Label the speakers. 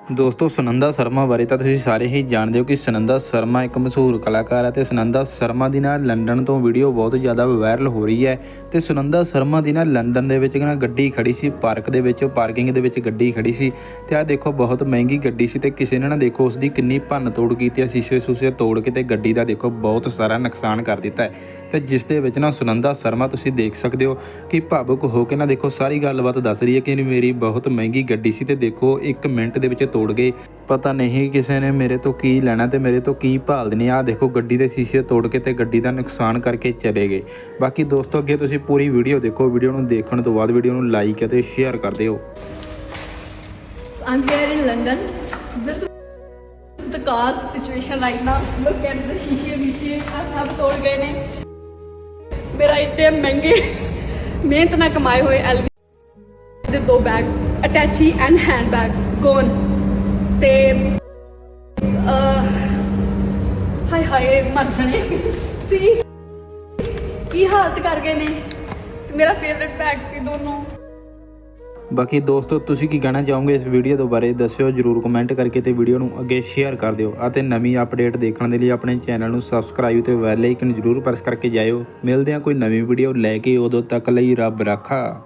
Speaker 1: ਦੋਸਤੋ, ਸੁਨੰਦਾ ਸ਼ਰਮਾ ਬਾਰੇ ਤਾਂ ਤੁਸੀਂ ਸਾਰੇ ਹੀ ਜਾਣਦੇ ਹੋ ਕਿ ਸੁਨੰਦਾ ਸ਼ਰਮਾ ਇੱਕ ਮਸ਼ਹੂਰ ਕਲਾਕਾਰ ਹੈ ਤੇ ਸੁਨੰਦਾ ਸ਼ਰਮਾ ਦੀ ਨਾ ਲੰਡਨ ਤੋਂ ਵੀਡੀਓ ਬਹੁਤ ਜ਼ਿਆਦਾ ਵਾਇਰਲ ਹੋ ਰਹੀ ਹੈ ਤੇ ਸੁਨੰਦਾ ਸ਼ਰਮਾ ਦੀ ਨਾ ਲੰਡਨ ਦੇ ਵਿੱਚ ਨਾ ਗੱਡੀ ਖੜੀ ਸੀ, ਪਾਰਕ ਦੇ ਵਿੱਚ, ਪਾਰਕਿੰਗ ਦੇ ਵਿੱਚ ਗੱਡੀ ਖੜੀ ਸੀ ਤੇ ਆਹ ਦੇਖੋ, ਬਹੁਤ ਮਹਿੰਗੀ ਗੱਡੀ ਸੀ ਤੇ ਕਿਸੇ ਨੇ ਨਾ ਦੇਖੋ ਉਸ ਦੀ ਕਿੰਨੀ ਭੰਨ ਤੋੜ ਕੀਤੀ ਹੈ ਸ਼ੀਸ਼ੇ ਸੂਸੇ ਤੋੜ ਕੇ ਤੇ ਗੱਡੀ ਦਾ ਦੇਖੋ, ਬਹੁਤ ਸਾਰਾ ਨੁਕਸਾਨ ਕਰ ਦਿੱਤਾ ਹੈ। ਤੇ ਜਿਸ ਦੇ ਵਿੱਚ ਨਾ ਸੁਨੰਦਾ ਸ਼ਰਮਾ ਤੁਸੀਂ ਦੇਖ ਸਕਦੇ ਹੋ ਕਿ ਭਾਵੁਕ ਹੋ ਕੇ ਨਾ ਦੇਖੋ, ਸਾਰੀ ਗੱਲਬਾਤ ਦੱਸ ਰਹੀ ਹੈ ਕਿ ਮੇਰੀ ਬਹੁਤ ਮਹਿੰਗੀ ਗੱਡੀ ਸੀ ਤੇ ਦੇਖੋ 1 ਮਿੰਟ ਦੇ ਵਿੱਚ ਤੋੜ ਗਏ। ਪਤਾ ਨਹੀਂ ਕਿਸੇ ਨੇ ਮੇਰੇ ਤੋਂ ਕੀ ਲੈਣਾ ਤੇ ਮੇਰੇ ਤੋਂ ਕੀ ਭਾਲਦੇ ਨੇ ਆਹ ਦੇਖੋ, ਗੱਡੀ ਦੇ ਸ਼ੀਸ਼ੇ ਤੋੜ ਕੇ ਤੇ ਗੱਡੀ ਦਾ ਨੁਕਸਾਨ ਕਰਕੇ ਚਲੇ ਗਏ। ਬਾਕੀ ਦੋਸਤੋ, ਅੱਗੇ ਤੁਸੀਂ ਪੂਰੀ ਵੀਡੀਓ ਦੇਖੋ। ਵੀਡੀਓ ਨੂੰ ਦੇਖਣ ਤੋਂ ਬਾਅਦ ਵੀਡੀਓ ਨੂੰ ਲਾਈਕ ਅਤੇ ਸ਼ੇਅਰ ਕਰ ਦਿਓ।
Speaker 2: I'm here in London. This is the car's situation right now. Look at the ਸ਼ੀਸ਼ੇ ਵੀਸ਼ੇ ਆ ਸਭ ਤੋੜ ਗਏ ਨੇ। ਮੇਰਾ ਇੱਟੇ ਮਹਿੰਗੇ ਮਿਹਨਤ ਨਾਲ ਕਮਾਏ ਹੋਏ ਐਲਵੀ ਦੇ ਦੋ ਬੈਗ ਅਟੈਚੀ ਐਂਡ ਹੈਂਡ ਬੈਗ ਗੋਨ ਤੇ ਹਾਏ ਹਾਏ, ਮਰ ਜਣੇ। ਸੀ। ਕੀ ਹਾਲਤ ਕਰ ਗਏ ਨੇ? ਮੇਰਾ ਫੇਵਰਿਟ ਬੈਗ ਸੀ ਦੋਨੋਂ।
Speaker 1: ਬਾਕੀ ਦੋਸਤੋ, ਤੁਸੀਂ ਕੀ ਕਹਿਣਾ ਚਾਹੋਗੇ ਇਸ ਵੀਡੀਓ ਦੇ ਬਾਰੇ? ਦੱਸਿਓ, ਜਰੂਰ ਕਮੈਂਟ ਕਰਕੇ ਤੇ ਵੀਡੀਓ ਨੂੰ ਅੱਗੇ ਸ਼ੇਅਰ ਕਰ ਦਿਓ ਅਤੇ ਨਵੀਂ ਅਪਡੇਟ ਦੇਖਣ ਦੇ ਲਈ ਆਪਣੇ ਚੈਨਲ ਨੂੰ ਸਬਸਕ੍ਰਾਈਬ ਤੇ ਬੈਲ ਆਈਕਨ ਜਰੂਰ ਪ੍ਰੈਸ ਕਰਕੇ ਜਾਇਓ। ਮਿਲਦੇ ਹਾਂ ਕੋਈ ਨਵੀਂ ਵੀਡੀਓ ਲੈ ਕੇ, ਉਦੋਂ ਤੱਕ ਲਈ ਰੱਬ ਰਾਖਾ।